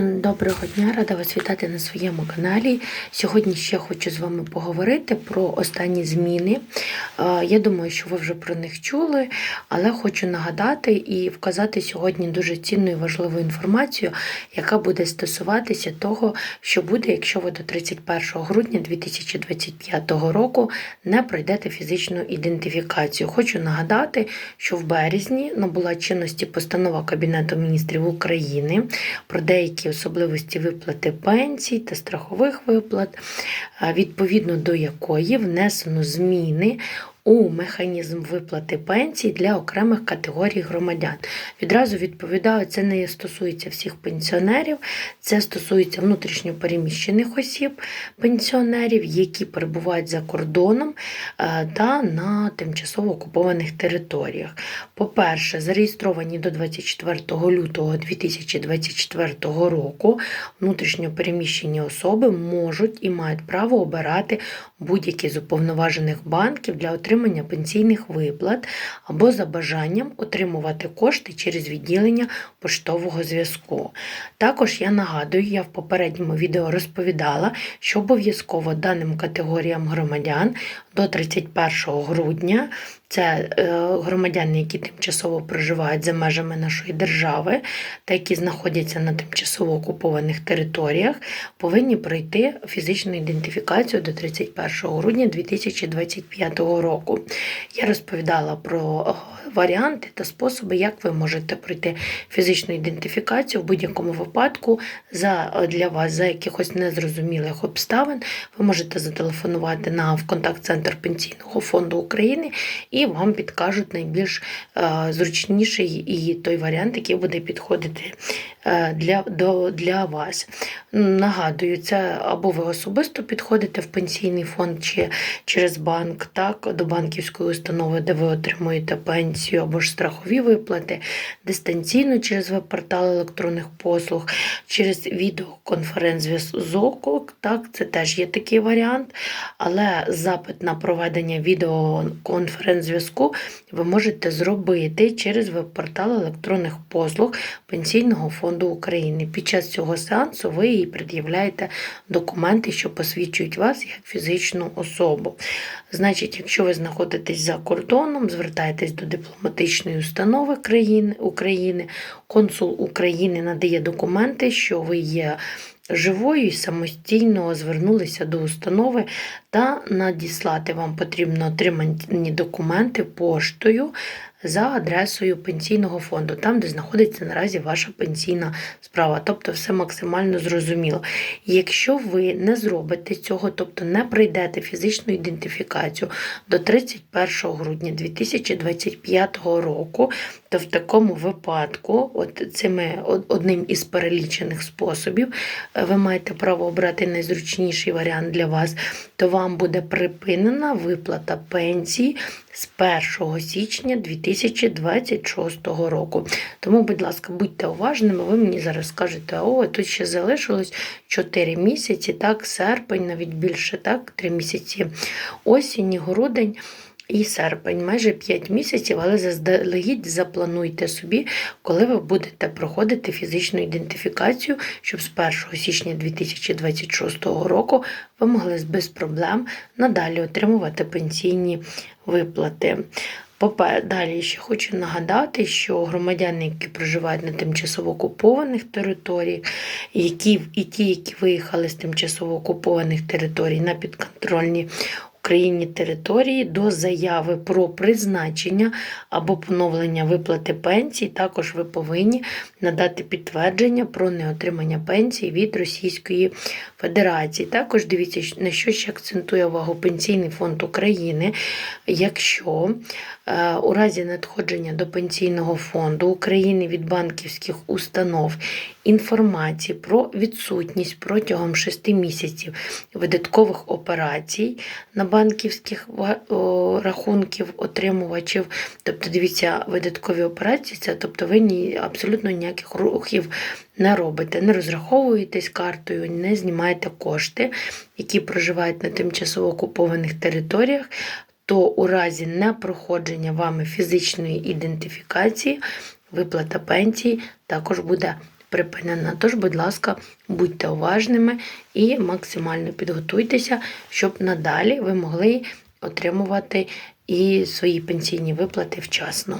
Доброго дня, рада вас вітати на своєму каналі. Сьогодні ще хочу з вами поговорити про останні зміни. Е, Я думаю, що ви вже про них чули, але хочу нагадати і вказати сьогодні дуже цінну і важливу інформацію, яка буде стосуватися того, що буде, якщо ви до 31 грудня 2025 року не пройдете фізичну ідентифікацію. Хочу нагадати, що в березні набула чинності постанова Кабінету міністрів України про деякі особливості виплати пенсій та страхових виплат, відповідно до якої внесено зміни у механізм виплати пенсій для окремих категорій громадян. Відразу відповідаю, це не стосується всіх пенсіонерів, це стосується внутрішньопереміщених осіб, пенсіонерів, які перебувають за кордоном е, та на тимчасово окупованих територіях. По-перше, зареєстровані до 24 лютого 2024 року внутрішньопереміщені особи можуть і мають право обирати будь-які з уповноважених банків для отримання пенсійних виплат або за бажанням отримувати кошти через відділення поштового зв'язку. Також я нагадую, я в попередньому відео розповідала, що обов'язково даним категоріям громадян до 31 грудня це е, громадяни, які тимчасово проживають за межами нашої держави та які знаходяться на тимчасово окупованих територіях, повинні пройти фізичну ідентифікацію до 31 грудня 2025 року. Я розповідала про е, варіанти та способи, як ви можете пройти фізичну ідентифікацію в будь-якому випадку за, для вас за якихось незрозумілих обставин. Ви можете зателефонувати на контакт-центр Пенсійного фонду України і вам підкажуть найбільш е, зручніший і той варіант, який буде підходити е, для, до, для вас. Нагадую, це або ви особисто підходите в пенсійний фонд чи через банк, так, до банківської установи, де ви отримуєте пенсію або ж страхові виплати, дистанційно через веб-портал електронних послуг, через відеоконференц-зв'язок, так, це теж є такий варіант, але запит на проведення відеоконференц-зв'язку ви можете зробити через веб-портал електронних послуг Пенсійного фонду України. Під час цього сеансу ви їй пред'являєте документи, що посвідчують вас як фізичну особу. Значить, якщо ви знаходитесь за кордоном, звертайтесь до дипломатичної установи країни, України, консул України надає документи, що ви є живою і самостійно звернулися до установи та надіслати вам потрібно отримані документи поштою за адресою пенсійного фонду, там, де знаходиться наразі ваша пенсійна справа. Тобто все максимально зрозуміло. Якщо ви не зробите цього, тобто не пройдете фізичну ідентифікацію до 31 грудня 2025 року, то в такому випадку, от цими одним із перелічених способів, ви маєте право обрати найзручніший варіант для вас, то вам буде припинена виплата пенсії з 1 січня 2026 року. Тому, будь ласка, будьте уважними, ви мені зараз скажете, о, тут ще залишилось 4 місяці, так, серпень, навіть більше, так, 3 місяці осінь, грудень. І серпень, майже 5 місяців, але заздалегідь заплануйте собі, коли ви будете проходити фізичну ідентифікацію, щоб з 1 січня 2026 року ви могли без проблем надалі отримувати пенсійні виплати. Далі ще хочу нагадати, що громадяни, які проживають на тимчасово окупованих територіях, які, і ті, які виїхали з тимчасово окупованих територій на підконтрольні Україні території до заяви про призначення або поновлення виплати пенсій, також ви повинні надати підтвердження про неотримання пенсії від Російської Федерації. Також дивіться, на що ще акцентує увагу Пенсійний фонд України, якщо е, у разі надходження до Пенсійного фонду України від банківських установ інформації про відсутність протягом 6 місяців видаткових операцій на банківських рахунків отримувачів. Тобто, дивіться, видаткові операції, це тобто ви ні, абсолютно ніяких рухів не робите, не розраховуєтесь картою, не знімаєте кошти, які проживають на тимчасово окупованих територіях. То у разі непроходження вами фізичної ідентифікації виплата пенсії також буде припинена. Тож, будь ласка, будьте уважними і максимально підготуйтеся, щоб надалі ви могли отримувати і свої пенсійні виплати вчасно.